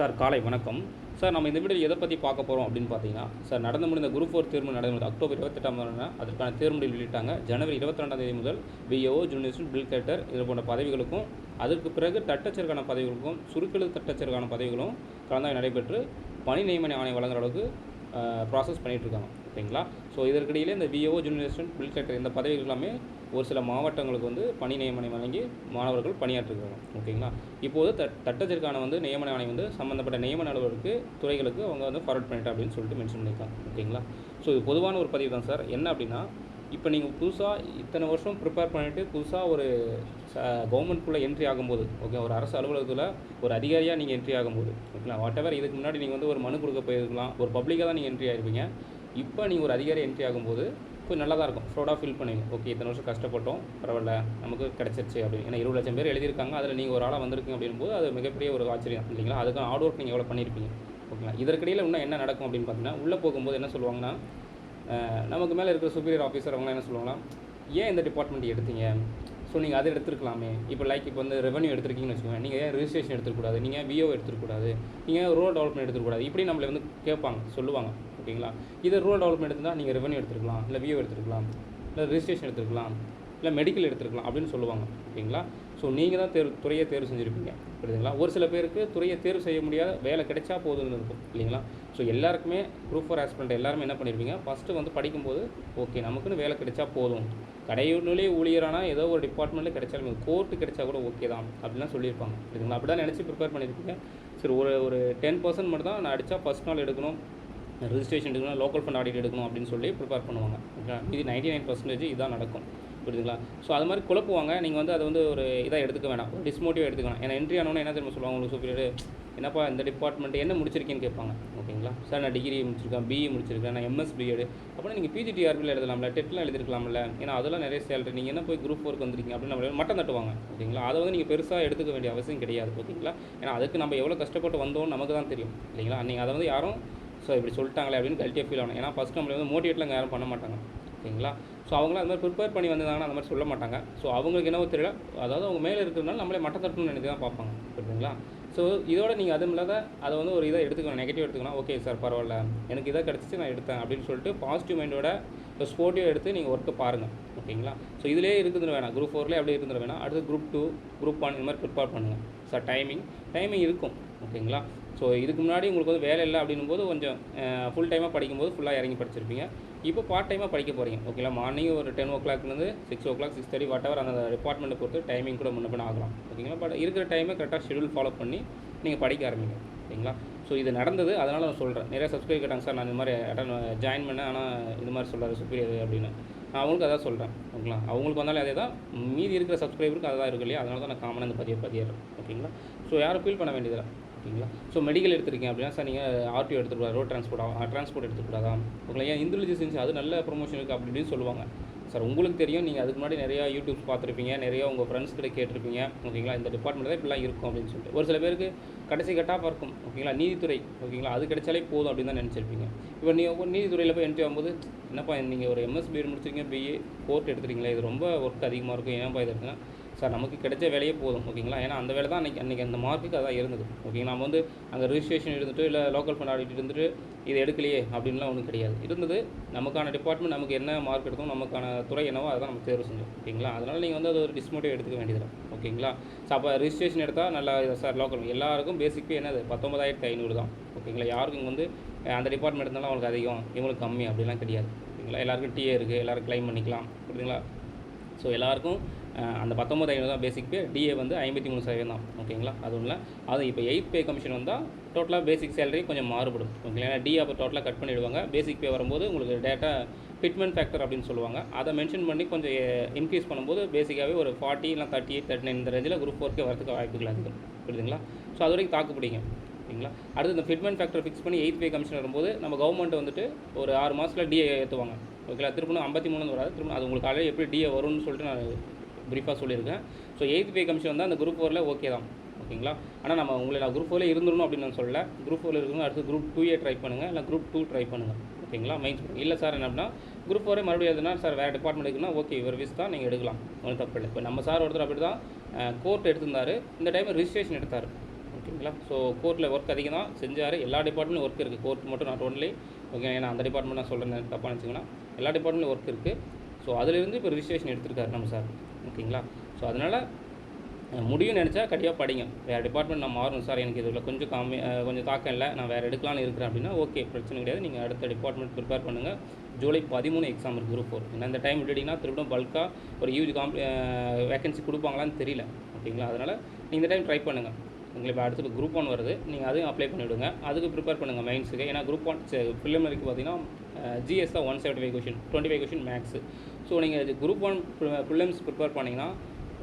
Sir காலை வணக்கம். Sir நம்ம இந்த வீடியோ எதை பற்றி பார்க்க போகிறோம் அப்படின்னு பார்த்தீங்கன்னா சார் நடந்து முடிந்த குரூப் ஃபோர் தேர்வு நடந்தது அக்டோபர் இருபத்தெட்டாம் தேதி அதற்கான தேர்வு வெளியிட்டாங்க. ஜனவரி இருபத்தி ரெண்டாம் தேதி முதல் பிஏஓ ஜூனியர் பில் கேட்டர் இது போன்ற பதவிகளுக்கும் அதற்கு பிறகு தட்டச்சருக்கான பதவிகளுக்கும் சுருக்கெழு தட்டச்சருக்கான பதவிகளும் கலந்தாய் நடைபெற்று பணி நியமன ஆணை வழங்குற அளவுக்கு ப்ராசஸ் பண்ணிகிட்டு இருக்காங்க. ஓகேங்களா? ஸோ இதற்கிடையிலே இந்த விஓ ஜூனியர் அசிஸ்டன்ட் பில் கேட்டர் இந்த பதவிகள் எல்லாமே ஒரு சில மாவட்டங்களுக்கு வந்து பணி நியமனம் வழங்கி மாணவர்கள் பணியாற்றுகிறாங்க. ஓகேங்களா? இப்போது தட் தட்டத்திற்கான வந்து நியமன ஆணை வந்து சம்மந்தப்பட்ட நியமன அலுவலருக்கு துறைகளுக்கு அவங்க வந்து ஃபார்வர்ட் பண்ணிட்டேன் அப்படின்னு சொல்லிட்டு மென்ஷன் பண்ணியிருக்காங்க. ஓகேங்களா? ஸோ இது பொதுவான ஒரு பதிவு தான் சார். என்ன அப்படின்னா இப்போ நீங்கள் புதுசாக இத்தனை வருஷம் ப்ரிப்பேர் பண்ணிவிட்டு புதுசாக ஒரு கவர்மெண்ட்குள்ளே என்ட்ரி ஆகும்போது ஓகே ஒரு அரசு அலுவலகத்தில் ஒரு அதிகாரியாக நீங்கள் என்ட்ரி ஆகும்போது ஓகேங்களா? வாட் எவர் இதுக்கு முன்னாடி நீங்கள் வந்து ஒரு மனு கொடுக்க போயிருக்கலாம். ஒரு பப்ளிக்காக தான் நீங்கள் என்ட்ரி ஆகிருப்பீங்க இப்போ நீங்கள் ஒரு அதிகாரி என்ட்ரி ஆகும்போது கொஞ்சம் நல்லா தான் இருக்கும். ஃப்ரோடாக ஃபீல் பண்ணுவீங்க ஓகே இத்தனை வருஷம் கஷ்டப்பட்டோம். பரவாயில்ல நமக்கு கிடச்சிருச்சு அப்படின்னு. ஏன்னா இருபது லட்சம் பேர் எழுதியிருக்காங்க. அதில் நீங்கள் ஒரு ஆளாக வந்திருக்கீங்க அப்படின்போது அது மிகப்பெரிய ஒரு ஆச்சரியம் இல்லைங்களா? அதுக்கான ஹார்ட் ஒர்க் நீங்கள் எவ்வளோ பண்ணியிருப்பீங்க. ஓகேங்களா இதற்கிடையில் இன்னும் என்ன நடக்கும் அப்படின்னு பார்த்தீங்கன்னா உள்ளே போகும்போது என்ன சொல்லுவாங்கன்னா நமக்கு மேலே இருக்கிற சுப்பீரியர் ஆஃபீஸர் அவங்களாம் என்ன சொல்லுவாங்கன்னா ஏன் இந்த டிபார்ட்மெண்ட் எடுத்தீங்க? ஸோ நீங்கள் அதை எடுத்துருக்கலாமே. இப்போ லைக் இப்போ வந்து ரெவன்யூ எடுத்துருக்கீங்கன்னு வச்சுக்கோங்க நீங்கள் ஏன் ரிஜிஸ்ட்ரேஷன் எடுத்துக்கூடாது நீங்கள் விஓ எடுத்துக்கூடாது நீங்கள் ரூரல் டெவலப்மெண்ட் எடுத்துக்கூடாது இப்படி நம்மளை வந்து கேட்பாங்க சொல்லுவாங்க. ஓகேங்களா இதை ரூரல் டெவலப்மெண்ட் இருந்தால் நீங்கள் ரெவன்யூ எடுத்துருக்கலாம். இல்லை விஓ எடுத்துருக்கலாம். இல்லை ரிஜிஸ்ட்ரேஷன் எடுத்துருக்கலாம். இல்லை மெடிக்கல் எடுத்துருக்கலாம் அப்படின்னு சொல்லுவாங்க ஓகேங்களா ஸோ நீங்கள் தான் தேர்வு துறையை தேர்வு செஞ்சுருப்பீங்க புரியுதுங்களா? ஒரு சில பேருக்கு துறையை தேர்வு செய்ய முடியாத வேலை கிடைச்சா போதும்னு இருக்கும் இல்லைங்களா? ஸோ எல்லாருக்குமே குரூப் ஃபோர் ஆஸ்பிரண்ட் எல்லாருமே என்ன பண்ணியிருப்பீங்க ஃபஸ்ட்டு வந்து படிக்கும்போது ஓகே நமக்குன்னு வேலை கிடைச்சா போதும். கடையிலே ஊழியரானா ஏதோ ஒரு டிபார்ட்மெண்ட்டில் கிடைச்சாலும் கோர்ட்டு கிடைச்சா கூட ஓகே தான் அப்படிலாம் சொல்லியிருப்பாங்க புரியுதுங்களா? அப்படி தான் நினச்சி ப்ரிப்பேர் பண்ணியிருப்பீங்க சரி ஒரு ஒரு டென் பர்சன்ட் மட்டும் தான் நான் அடித்தா ஃபஸ்ட் நாள் எடுக்கணும் ரிஜிஸ்ட்ரேஷன் எடுக்கணும் லோக்கல் ஃபண்ட் ஆடிட் எடுக்கணும் அப்படின்னு சொல்லி ப்ரிப்பேர் பண்ணுவாங்க ஓகே இது நைன்டி நைன் பர்சன்டேஜ் இதான் நடக்கும். புரியுதுங்களா? ஸோ அது மாதிரி குழப்புவாங்க. நீங்கள் வந்து அதை வந்து ஒரு இதாக எடுத்துக்க வேணாம். டிஸ்மோட்டிவ் எடுத்துக்கலாம் ஏன்னா என்ட்ரி ஆனவொன்னே என்ன தெரியுமா சொல்லுவாங்க? உங்களுக்கு சூப்பரியர் என்னப்பா இந்த டிபார்ட்மெண்ட் என்ன முடிச்சிருக்கேன்னு கேட்பாங்க. ஓகேங்களா? சார் நான் டிகிரி முடிச்சிருக்கேன். பிஇ முடிச்சிருக்கேன். நான் எம்எஸ் பிஎட் அப்படின்னா நீங்கள் பிஜிடிஆர்பியில் எழுதலாம்ல டெட்லாம் எழுதிருக்கலாம்ல. ஏன்னா அதெல்லாம் நிறைய சேலரி நீங்கள் என்ன போய் குரூப் ஒர்க் வந்திருக்கீங்க அப்படின்னு நம்ம மட்டம் தட்டுவாங்க. ஓகேங்களா? அதை வந்து நீங்கள் பெருசாக எடுத்துக்க வேண்டிய அவசியம் கிடையாது. ஓகேங்களா? ஏன்னா அதுக்கு நம்ம எவ்வளோ கஷ்டப்பட்டு வந்தோம்னு நமக்கு தான் தெரியும். இல்லைங்களா? நீங்கள் அதை வந்து யாரும் ஸோ இப்படி சொல்லிட்டாங்களே அப்படின்னு கல்ட்டியாக ஃபீல் ஆகணும். ஏன்னா ஃபஸ்ட் நம்மளை வந்து மோட்டிவேட்லாம் யாரும் பண்ண மாட்டாங்க. ஓகேங்களா? ஸோ அவங்களாம் அந்த மாதிரி ப்ரிப்பேர் பண்ணி வந்தாங்கன்னா அந்த மாதிரி சொல்ல மாட்டாங்க. ஸோ அவங்களுக்கு என்னவோ தெரியல. அதாவது அவங்க மேலே இருக்கிறதுனால நம்மளே மட்டம் தட்டணும்னு நினைத்து தான் பார்ப்பாங்க. புரியுதுங்களா? ஸோ இதோட நீங்கள் அதுவும் இல்லாத அதை வந்து ஒரு இதை எடுத்துக்கணும் நெகட்டிவ் எடுத்துக்கணும். ஓகே சார் பரவாயில்ல. எனக்கு இதாக கிடச்சிச்சு நான் எடுத்தேன் அப்படின்னு சொல்லிட்டு பாசிட்டிவ் மைண்டோட இப்போ ஸ்போர்ட்டிவ் எடுத்து நீங்கள் ஒர்க்கை பாருங்கள் ஓகேங்களா? ஸோ இதிலே இருக்குதுன்னு வேணாம். குரூப் ஃபோர்லேயே அப்படியே இருந்துட வேணாம். அடுத்து குரூப் டூ குரூப் ஒன் இந்த மாதிரி ப்ரிப்பேர் பண்ணுங்கள் சார் டைமிங் டைமிங் இருக்கும். ஓகேங்களா? ஸோ இதுக்கு முன்னாடி உங்களுக்கு வந்து வேலை இல்லை அப்படின்னும் போது கொஞ்சம் ஃபுல் டைமாக படிக்கும்போது ஃபுல்லாக இறங்கி படிச்சிருப்பீங்க. இப்போ பார்ட் டைமாக படிக்க போகிறீங்க ஓகேங்களா மார்னிங் ஒரு டென் ஓ கிளாக்லேருந்து six o'clock six thirty whatever அந்த டிபார்ட்மெண்ட்டை பொறுத்து டைமிங் கூட முன்ன ஆகலாம். ஓகேங்களா பட் இருக்கிற டைமை கரெக்டாக ஷெடியூல் ஃபாலோ பண்ணி நீங்கள் படிக்க ஆரம்பிங்க. ஓகேங்களா ஸோ இது நடந்தது. அதனால் நான் சொல்கிறேன் நிறைய சப்ஸ்கிரைப் கேட்டாங்க சார் நான் இந்த மாதிரி அட்டன் ஜாயின் பண்ணேன். ஆனால் இது மாதிரி சொல்கிறார் சுப்பீரியர் அப்படின்னு. நான் அவங்களுக்கு அதான் சொல்கிறேன் ஓகேங்களா அவங்களுக்கு வந்தாலும் அதே தான். மீதி இருக்கிற சப்ஸ்கிரைபருக்கு அதான் இருக்கு இல்லையா? அதனால தான் நான் காமனாக இந்த பதிய பதியிடுறேன் ஓகேங்களா ஸோ யாரும் ஃபீல் பண்ண வேண்டியதில்லை. ஓகேங்களா? ஸோ மெடிக்கல் எடுத்திருக்கீங்க அப்படின்னா சார் நீங்கள் ஆர்டிஓ எடுத்துக்கூடாது ரோட் டிரான்ஸ்போர்ட் ட்ரான்ஸ்போர்ட் எடுத்துக்கூடாதா? உங்களை ஏன் இந்துலஜி அது நல்ல ப்ரொமோஷன் இருக்குது அப்படி இப்படின்னு சொல்லுவாங்க. சார் உங்களுக்கு தெரியும் நீங்கள் அதுக்கு முன்னாடி நிறையா யூடியூப்ஸ் பார்த்துருப்பீங்க நிறையா உங்கள் ஃப்ரெண்ட்ஸ் கிட்ட கேட்டிருப்பீங்க ஓகேங்களா? இந்த டிபார்ட்மெண்ட் தான் இப்படிலாம் இருக்கும் அப்படின்னு சொல்லிட்டு. ஒரு சில பேருக்கு கடைசி கட்டாக இருக்கும் ஓகேங்களா? நீதித்துறை ஓகேங்களா? அது கிடைச்சாலே போதும் அப்படின்னு தான் நினச்சிருப்பீங்க. இப்போ நீங்கள் நீதித்துறையில் போய் என்ட்ரி ஆகும்போது என்னப்பா நீங்கள் ஒரு எம்எஸ் பிஎட் முடிச்சிருக்கீங்க பிஏ கோர்ட் எடுத்துருக்கீங்களா இது ரொம்ப ஒர்க் அதிகமாக இருக்கும். ஏன்ப்பா இது இருக்குன்னா சார் நமக்கு கிடைச்ச வேலையே போதும் ஓகேங்களா ஏன்னா அந்த வேலை தான் அன்றைக்கி அன்றைக்கி அந்த மார்க்குக்கு அதான் இருந்தது. ஓகேங்களா நம்ம வந்து அங்கே ரிஜிஸ்ட்ரேஷன் இருந்துட்டு இல்லை லோக்கல் ஃபண்ட் ஆடிட் இருந்துட்டு இது எடுக்கலையே அப்படின்லாம் ஒன்றும் கிடையாது. இருந்தது நமக்கான டிபார்ட்மெண்ட் நமக்கு என்ன மார்க் எடுத்தோம் நமக்கான துறை என்னவோ அதை தான் நம்ம தேர்வு செஞ்சோம். ஓகேங்களா அதனால் நீங்கள் வந்து அது ஒரு டிஸ்மோட்டிவ் எடுத்துக்க வேண்டியதில்லை ஓகேங்களா ஸோ அப்போ ரிஜிஸ்ட்ரேஷன் எடுத்தால் நல்லா சார் லோக்கல் எல்லாருக்கும் பேசிக்கு என்னது? பத்தொம்பதாயிரத்தி ஐநூறு தான். ஓகேங்களா யாருக்கும் இங்கே வந்து அந்த டிபார்ட்மெண்ட் இருந்தாலும் அவங்களுக்கு அதிகம் இவங்களுக்கு கம்மி அப்படிலாம் கிடையாது. ஓகேங்களா எல்லாருக்கும் டிஏ இருக்குது எல்லோரும் கிளைம் பண்ணிக்கலாம். புரியுதுங்களா? ஸோ எல்லாருக்கும் அந்த பத்தொம்பது ஐநூறு தான் பேசிக் பே டிஏ வந்து ஐம்பத்தி மூணு சதவீதம் தான். ஓகேங்களா? அதுவும் இல்லை. அது இப்போ எயிட் பே கமிஷன் வந்தால் டோட்டலாக பேசிக் சேலரி கொஞ்சம் மாறுபடும். ஓகேங்களா? ஏன்னா டிஏ அப்போ டோட்டலாக கட் பண்ணிவிடுவாங்க பேசிக் பே வரும்போது உங்களுக்கு டேட்டா ஃபிட்மெண்ட் ஃபேக்டர் அப்படின்னு சொல்லுவாங்க. அதை மென்ஷன் பண்ணி கொஞ்சம் இன்க்ரீஸ் பண்ணும்போது பேசிக்காகவே ஒரு ஃபார்ட்டி இல்லை தேர்ட்டி எயிட் தேர்ட்டி நைன் இந்த ரேஞ்சில் குரூப் ஒர்க்கே வரதுக்கு வாய்ப்புகள் அதிகம். புரியுதுங்களா? ஸோ அது வரைக்கும் தாக்கு பிடிங்க. ஓகேங்களா? அடுத்து இந்த ஃபிட்மெண்ட் ஃபேக்டர் ஃபிக்ஸ் பண்ணி எயித் பே கமிஷன் வரும்போது நம்ம கவர்மெண்ட் வந்துட்டு ஒரு ஆறு மாதத்தில் டிஏ ஏற்றுவாங்க ஓகேங்களா? திரும்ப ஐம்பத்தி மூணு வராது. திரும்ப அது உங்களுக்கு ஆல்ரெடி எப்படி டிஏ வரும்னு சொல்லிட்டு நான் ப்ரீஃபாக சொல்லியிருக்கேன். ஸோ எயித் பே கமிஷன் வந்து அந்த குரூப் ஃபோரில் ஓகே தான். ஓகேங்களா? ஆனால் நம்ம உங்களை நான் குரூப் ஃபோரில் இருந்துடணும் அப்படின்னு நான் சொல்லல. குரூப் ஃபோரில் இருக்கணும் அடுத்து குரூப் டூயே ட்ரை பண்ணுங்கள் இல்லை குரூப் டூ ட்ரை பண்ணுங்கள் ஓகேங்களா? மைன்ஸ் இல்லை சார் என்ன அப்படின்னா குரூப் ஃபோரே மறுபடியும் எதுனா சார் வேறு டிபார்ட்மெண்ட் இருக்குன்னா ஓகே இவர் விஸ் தான் நீங்கள் எடுக்கலாம். ஒன்றும் தப்பு இல்லை. இப்போ நம்ம சார் ஒருத்தர் அப்படி தான் கோர்ட் எடுத்திருந்தார். இந்த டைம் ரிஜிஸ்ட்ரேஷன் எடுத்தார். ஓகேங்களா? ஓகேங்களா ஸோ கோர்ட்டில் ஒர்க் அதிகம் தான் செஞ்சார். எல்லா டிபார்ட்மெண்ட்லையும் ஒர்க் இருக்குது கோர்ட் மட்டும் நாட் ஒன்லி ஓகே ஏன்னா அந்த டிபார்ட்மெண்ட் நான் சொல்கிறேன் தப்பாக நினச்சிங்கன்னா எல்லா டிபார்ட்மெண்ட்லையும் ஒர்க் இருக்குது ஸோ அதிலிருந்து இப்போ ரிஜிஸ்ட்ரேஷன் எடுத்திருக்காரு நம்ம சார் ஓகேங்களா? ஸோ அதனால் முடியும் முடியும்னு நினச்சா கண்டிப்பாக படிங்க. வேறு டிபார்ட்மெண்ட் நான் மாறணும் சார் எனக்கு இதில் கொஞ்சம் காமி கொஞ்சம் தாக்கம் இல்லை. நான் வேறு எடுக்கலாம்னு இருக்கிறேன் அப்படின்னா ஓகே பிரச்சனை கிடையாது. நீங்கள் அடுத்த டிபார்ட்மெண்ட் ப்ரிப்பேர் பண்ணுங்கள் ஜூலை பதிமூணு எக்ஸாம் இருக்குது குரூப் ஃபோர் ஏன்னா இந்த டைம் விட்டுட்டிங்கன்னா திரும்ப பல்காக ஒரு யூஜி காம் வேகன்சி கொடுப்பாங்களான்னு தெரியல. ஓகேங்களா? அதனால் நீங்கள் இந்த டைம் ட்ரை பண்ணுங்கள் உங்களுக்கு இப்போ அடுத்தது குரூப் ஒன் வருது. நீங்கள் அதையும் அப்ளை பண்ணிவிடுங்க. அதுக்கு ப்ரிப்பேர் பண்ணுங்கள் மெயின்ஸுக்கு ஏன்னா குரூப் ஒன் ப்ரிலிமினரிக்கு பார்த்தீங்கன்னா ஜிஎஸ் தான் one seventy five question twenty five question marks so நீங்கள் குரூப் ஒன் ப்ரிலிம்ஸ் ப்ரிப்பேர் பண்ணிங்கன்னா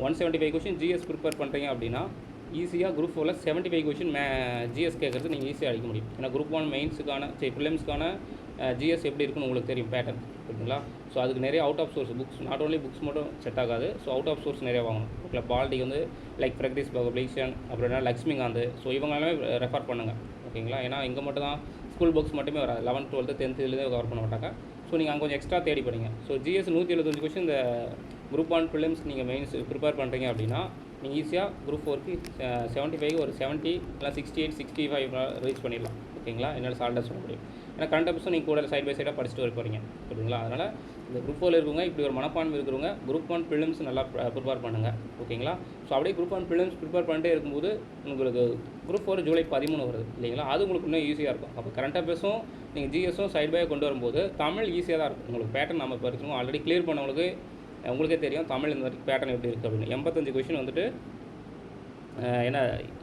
one seventy five question GS prepare பண்ணுறீங்க அப்படின்னா ஈஸியாக குரூப் ஃபோரில் செவன்ட்டி ஃபைவ் கொஷின் மே ஜிஎஸ் கேட்குறது நீங்கள் ஈஸியாக அடிக்க முடியும். ஏன்னா குரூப் ஒன் மெயின்ஸுக்கான சரி ப்ரிலிம்ஸ்க்கான ஜிஎஸ் எப்படி இருக்குன்னு உங்களுக்கு தெரியும் பேட்டர்ன் ஓகேங்களா ஸோ அதுக்கு நிறைய out of source books not only books மட்டும் செட் ஆகாது. ஸோ அவுட் ஆஃப் சோர்ஸ் நிறைய வாங்கணும். ஓகே பால்டி வந்து லைக் பிரகதீஷ் பப்ளிஷன் அப்புறம் லக்ஷ்மிகாந்த் ஸோ இவங்க எல்லாமே ரெஃபர் பண்ணுங்கள் ஓகேங்களா ஏன்னா இங்கே மட்டும் தான் ஸ்கூல் புக்ஸ் மட்டுமே வராது. லெவன்த் டுவெல்த்து டென்த்துலேருந்து கவர் பண்ண மாட்டாங்க. ஸோ நீங்கள் அங்கே கொஞ்சம் எக்ஸ்ட்ரா தேடி படிங்க. ஸோ ஜிஎஸ் நூற்றி எழுபத்தஞ்சு கொஷின் இந்த குரூப் ஆன் ஃபிலிம்ஸ் நீங்கள் மெயின்ஸ் ப்ரிப்பேர் பண்ணுறீங்க அப்படின்னா நீங்கள் ஈஸியாக குரூப் ஃபோருக்கு செவன்ட்டி ஃபைவ் ஒரு செவன்ட்டி இல்லை sixty eight sixty five reach பண்ணிடலாம். ஓகேங்களா? என்னால் சால்டாக சொல்ல முடியும். ஏன்னா கரண்ட் அப்ஸும் நீங்கள் கூட சைட் பை சைடாக படிச்சுட்டு வர போகிறீங்க புரியுதுங்களா? அதனால் இந்த குரூப் ஃபோரில் இருக்கவங்க இப்படி ஒரு மனப்பான்மை இருக்கிறவங்க குரூப் ஒன் ஃபிலிம்ஸ் நல்லா ப்ரிப்பேர் பண்ணுங்கள் ஓகேங்களா? ஸோ அப்படியே குரூப் ஒன் ஃபிலிம்ஸ் ப்ரிப்பேர் பண்ணிட்டே இருக்கும்போது உங்களுக்கு குரூப் ஃபோர் ஜூலை பதிமூணு வருது. இல்லைங்களா? அது உங்களுக்கு இன்னும் ஈஸியாக இருக்கும். அப்போ கரண்ட் அஃபேர்ஸும் நீங்கள் ஜிஎஸும் சைட் பை கொண்டு வரும்போது தமிழ் ஈஸியாக தான் இருக்கும். உங்களுக்கு பேட்டர்ன் நம்ம இப்போ இருக்கணும் ஆல்ரெடி கிளியர் பண்ணவங்களுக்கு உங்களுக்கே தெரியும் தமிழ் இந்த மாதிரி பேட்டர்ன் எப்படி இருக்குது அப்படின்னு. எண்பத்தஞ்சு கொஷின் வந்துட்டு என்ன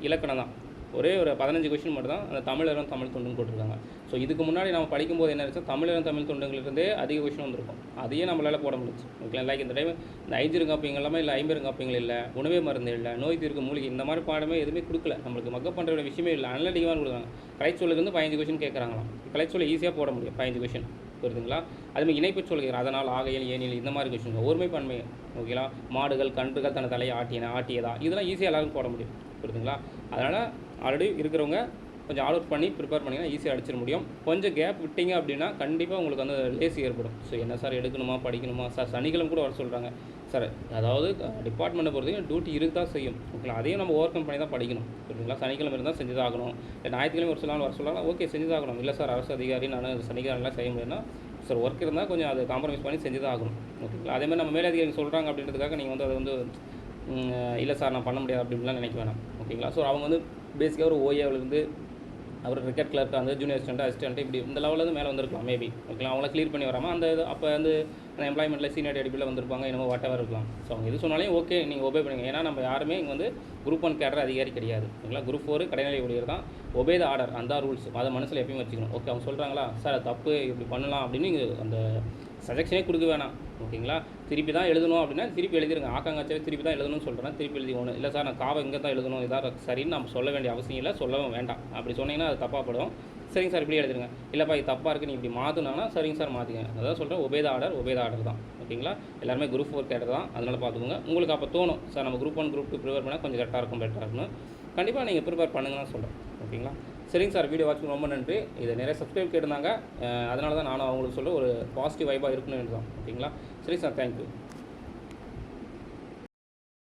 இலக்கணம் தான். ஒரே ஒரு பதினஞ்சு கொஷின் மட்டும் தான் அந்த தமிழரும் தமிழ் தொண்டுன்னு போட்டிருக்காங்க. ஸோ இதுக்கு முன்னாடி நம்ம படிக்கும்போது என்ன இருந்துச்சு? தமிழரும் தமிழ் தொண்டுங்களிலிருந்தே அதிக கொஷின் வந்திருக்கும். அதையே நம்மளால் போட முடிச்சு ஓகே லைக் இந்த டைம் இந்த ஐஞ்சிருங்காப்பிங்க எல்லாமே இல்லை ஐம்பெருங்காப்பிங்கள் இல்லை உணவே மருந்து இல்லை நோய் தீர்க்க மூலிகை இந்த மாதிரி பாடமே எதுவுமே கொடுக்கல. நம்மளுக்கு மக்கப் பண்ணுற விஷயமே இல்லை. அனலட்டிக்கமாக கொடுக்குறாங்க. கலைச்சொல்லுக்கு வந்து பதினஞ்சு கொஷின் கேட்குறாங்களாம் கலைச்சொல்லை ஈஸியாக போட முடியும் பதினஞ்சு கொஷின் வருதுங்களா? அதுமாதிரி இணைப்பு சொல்கிறேன் அதனால் ஆகையில் ஏனில் இந்த மாதிரி கொஷின் ஒருமை ஓகேங்களா? மாடுகள் கன்றுகள் தன தலையை ஆட்டின ஆட்டியதா? இதெல்லாம் ஈஸியாக எல்லாரும் போட முடியும் புரியுதுங்களா? அதனால் ஆல்ரெடி இருக்கிறவங்க கொஞ்சம் ஆல் அவுட் பண்ணி ப்ரிப்பேர் பண்ணிங்கன்னா ஈஸியாக அடிச்சிட முடியும். கொஞ்சம் கேப் விட்டீங்க அப்படின்னா கண்டிப்பாக உங்களுக்கு வந்து லேசி ஏற்படும். ஸோ என்ன சார் எடுக்கணுமா படிக்கணுமா? சார் சனிக்கிழமை கூட வர சொல்கிறாங்க சார் அதாவது டிபார்ட்மெண்ட்டை பொறுத்தவரைக்கும் டியூட்டி இருக்க தான் செய்யும். ஓகேங்களா அதையும் நம்ம ஓவர் கம் பண்ணி தான் படிக்கணும். ஓகேங்களா சனிக்கிழமை இருந்தால் செஞ்சு தான் ஆகணும் இல்லை ஞாயிற்றுக்கிழமை ஒரு சில நாள் வர சொல்லலாம் ஓகே செஞ்சு தான் ஆகணும் இல்லை சார் அரசு அதிகாரி நான் சனிக்கிழமைலாம் செய்ய முடியும்னா சார் ஒர்க் இருந்தால் கொஞ்சம் அதை காம்ப்ரமைஸ் பண்ணி செஞ்சு தான் ஆகணும் ஓகேங்களா அதேமாதிரி நம்ம மேலதிகாரி சொல்கிறாங்க அப்படின்றதுக்காக நீங்கள் வந்து அதை வந்து இல்லை சார் நான் பண்ண முடியாது அப்படின்லாம் நினைக்க வேணாம். ஓகேங்களா ஸோ அவங்க வந்து பேசிக்காக ஒரு ஓஏவிலேருந்து அவர் கிரிக்கெட் கிளர்க்காக அந்த ஜூனியர் அசிஸ்டன்ட் அசிஸ்டன்ட் இப்படி இந்த லெவலில் மேலே வந்திருக்கலாம் மேபி ஓகேங்களா அவங்கள க்ளியர் பண்ணி வராமல் அந்த இது அப்போ வந்து அந்த எம்ப்ளாய்மெண்ட்டில் சீனியர் அடிப்பில் வந்திருப்பாங்க என்னமோ வாட்டவர் இருக்கலாம். ஸோ அவங்க எது சொன்னாலும் ஓகே நீங்கள் ஒபே பண்ணுங்க. ஏன்னா நம்ம யாருமே இங்கே வந்து குரூப் ஒன் கேடர் அதிகாரி கிடையாது. ஓகேங்களா குரூப் ஃபோர் கடைநிலை ஊழியர் தான். ஒபே த ஆர்டர் அந்த ரூல்ஸ் அதை மனசில் எப்பயும் வச்சுக்கணும். ஓகே அவங்க சொல்கிறாங்களா சார் தப்பு இப்படி பண்ணலாம் அப்படின்னு நீங்கள் அந்த சஜெக்ஷனே கொடுக்க வேணாம். ஓகேங்களா திருப்பி தான் எழுதணும் அப்படின்னா திருப்பி எழுதிருங்க. ஆக்காங்காச்சாவே திருப்பி தான் எழுதணும்னு சொல்கிறேன் திருப்பி எழுதி ஒன்று இல்லை சார் நான் காவை இங்கே தான் எழுதணும். இதாக சரின்னு நம்ம சொல்ல வேண்டிய அவசியம் இல்லை சொல்லவும் வேண்டாம். அப்படி சொன்னீங்கன்னா அது தப்பாக படும் சரிங்க சார் இப்படி எழுதிருங்க. இல்லைப்பா இது தப்பாக இருக்குது நீ இப்படி மாற்றினாங்கன்னா சரிங்க சார் மாற்றிங்க அதான் சொல்கிறேன் ஒபேத ஆர்டர் ஒபேத ஆர்டர் தான். ஓகேங்களா? எல்லாருமே குரூப் ஃபோர் கேட்டர் தான். அதனால் பார்த்துக்கோங்க உங்களுக்கு அப்போ தோணும் சார் நம்ம group one group two prepare பண்ணால் கொஞ்சம் கரெக்டாக இருக்கும் பெட்டராக இருக்கும்னு. கண்டிப்பாக நீங்கள் ப்ரிப்பேர் பண்ணுங்கன்னு சொல்கிறேன் ஓகேங்களா? சரிங்க சார் வீடியோ வாட்சிங் ரொம்ப நன்றி. இதை நிறைய சப்ஸ்கிரைப் கேட்டிருந்தாங்க. அதனால தான் நானும் அவங்களுக்கு சொல்ல ஒரு பாசிட்டிவ் வைபாக இருக்கணும்னு தான் ஓகேங்களா? சரி சார் தேங்க்யூ